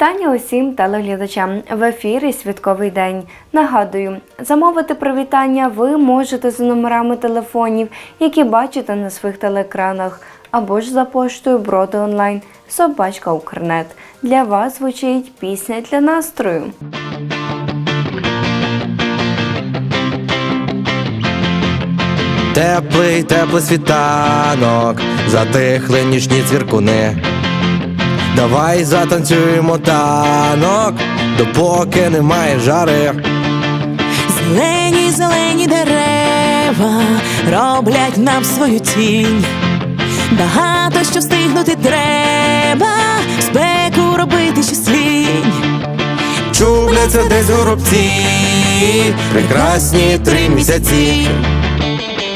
Вітання усім телеглядачам в ефірі Святковий день. Нагадую, замовити привітання ви можете за номерами телефонів, які бачите на своїх телеекранах, або ж за поштою Броди онлайн Собачка Укрнет. Для вас звучить пісня для настрою. Теплий, теплий світанок, затихли нічні цвіркуни. Давай затанцюємо танок, допоки немає жари. Зелені, зелені дерева роблять нам свою тінь. Багато що встигнути треба, спеку робити лінь. Чубляться десь горобці, прекрасні три місяці.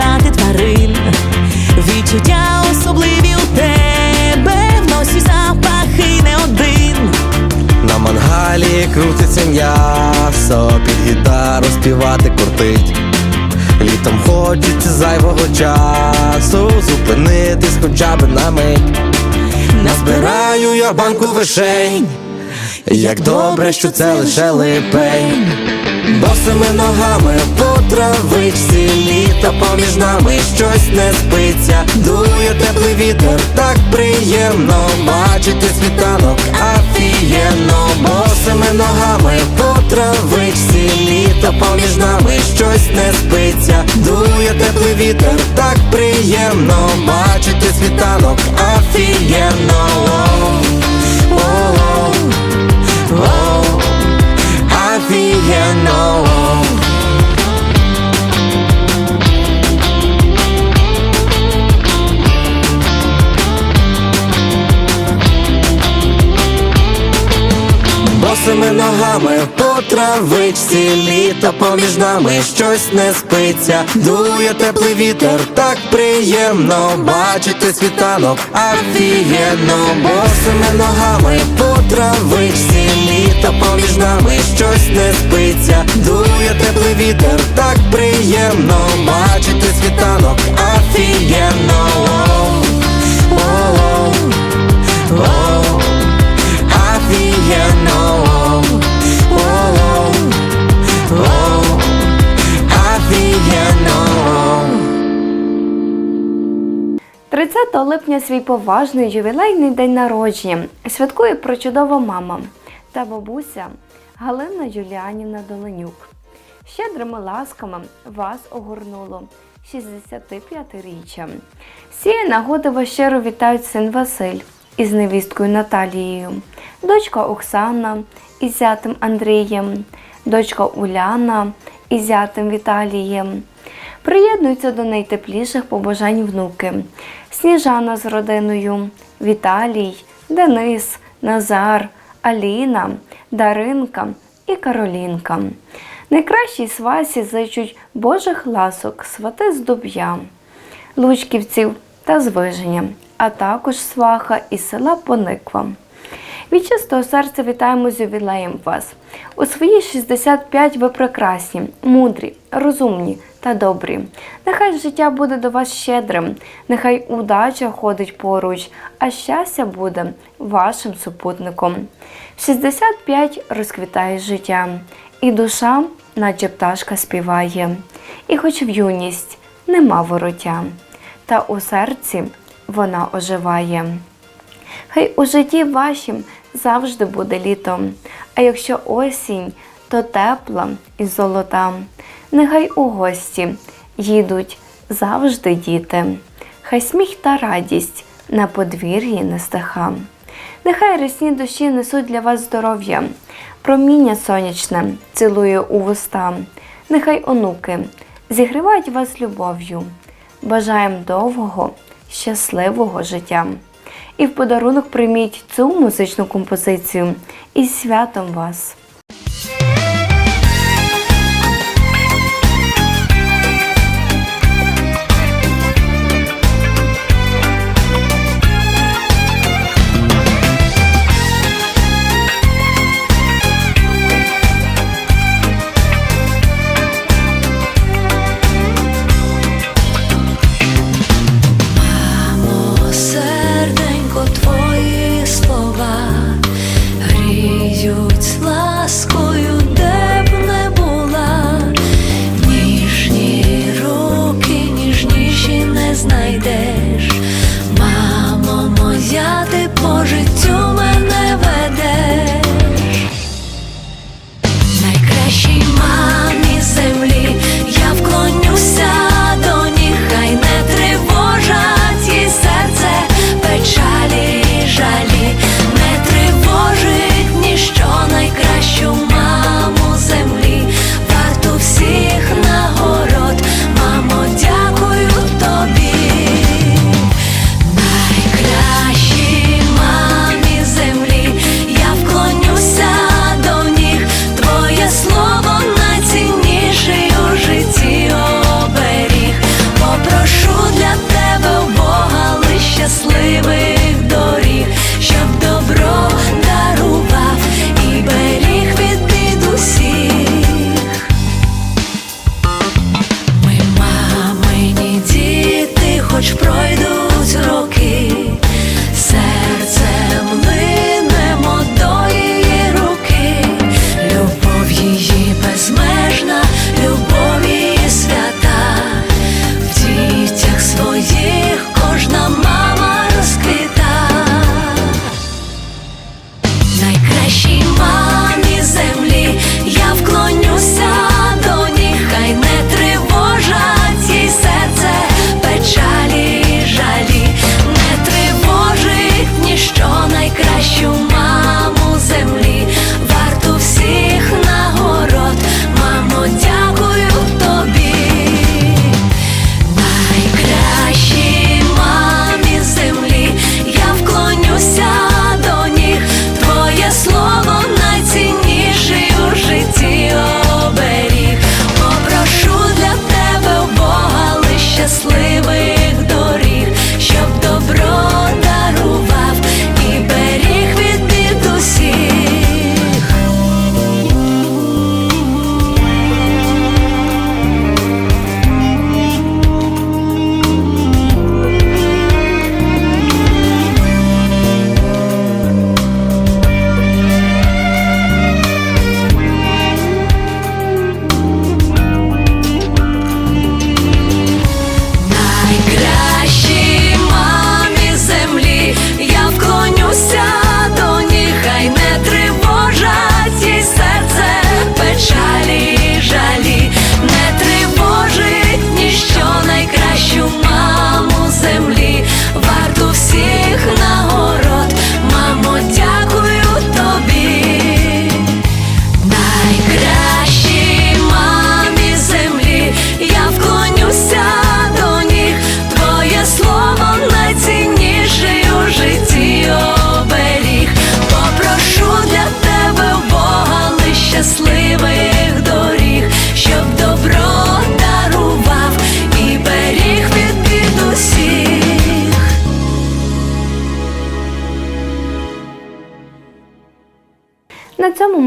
шукати тварин. Відчуття особливі у тебе, в носі запахи не один. На мангалі крутиться м'ясо, під гітару співати куртить. Літом хочеться зайвого часу, зупинитись хоча б на мить. Назбираю я банку вишень, як добре, що це лише липень. Босими ногами по травичці літа поміж нами щось не спиться. Дує теплий вітер, так приємно бачити світанок, афієнно Босими ногами по травичці літа поміж нами щось не спиться. Дує теплий вітер, ногами по травичці літо поміж нами щось не спиться. Дує теплий вітер, так приємно бачити світанок, офігенно Босими ногами по травичці літо поміж нами щось не спиться. Дує теплий вітер, так приємно бачити світанок, офігенно липня свій поважний ювілейний день народження святкує прочудова мама та бабуся Галина Юліанівна Доленюк. Щедрими ласками вас огорнуло 65-річчя. З цієї нагоди вас щиро вітають син Василь із невісткою Наталією, дочка Оксана із зятем Андрієм, дочка Уляна із зятем Віталієм. Приєднуються до найтепліших побажань внуки. Сніжана з родиною, Віталій, Денис, Назар, Аліна, Даринка і Каролінка. Найкращій свасі зичуть Божих ласок, свати з Дуб'я, Лучківців та Звиження, а також сваха із села Пониква. Від чистого серця вітаємо з ювілеєм вас. У свої 65 ви прекрасні, мудрі, розумні та добрі. Нехай життя буде до вас щедрим, нехай удача ходить поруч, а щастя буде вашим супутником. В 65 розквітає життя, і душа, наче пташка, співає. І хоч в юність нема вороття, та у серці вона оживає. Хай у житті вашім завжди буде літом, а якщо осінь, то тепла і золота. Нехай у гості їдуть завжди діти, хай сміх та радість на подвір'ї не стиха. Нехай рясні душі несуть для вас здоров'я, проміння сонячне цілує у вуста. Нехай онуки зігрівають вас любов'ю. Бажаєм довгого, щасливого життя. І в подарунок прийміть цю музичну композицію із святом вас!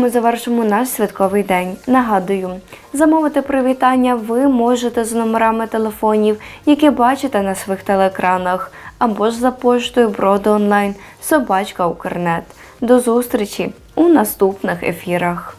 ми завершимо наш святковий день. Нагадую, замовити привітання ви можете з номерами телефонів, які бачите на своїх телеекранах, або ж за поштою броду онлайн собачка Укрнет. До зустрічі у наступних ефірах.